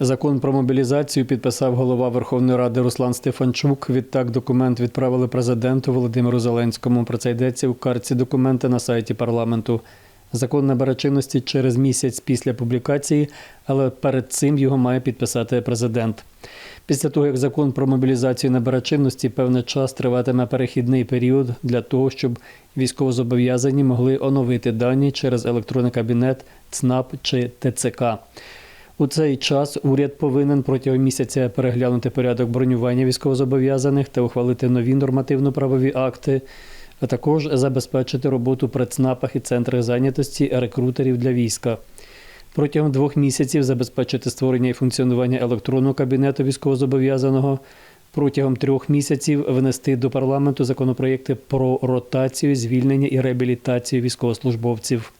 Закон про мобілізацію підписав голова Верховної Ради Руслан Стефанчук. Відтак документ відправили президенту Володимиру Зеленському. Про це йдеться у картці документи на сайті парламенту. Закон набере чинності через місяць після публікації, але перед цим його має підписати президент. Після того, як закон про мобілізацію набере чинності, певний час триватиме перехідний період для того, щоб військовозобов'язані могли оновити дані через електронний кабінет, ЦНАП чи ТЦК. У цей час уряд повинен протягом місяця переглянути порядок бронювання військовозобов'язаних та ухвалити нові нормативно-правові акти, а також забезпечити роботу при ЦНАПах і центрах зайнятості рекрутерів для війська. Протягом двох місяців забезпечити створення і функціонування електронного кабінету військовозобов'язаного. Протягом трьох місяців внести до парламенту законопроєкти про ротацію, звільнення і реабілітацію військовослужбовців.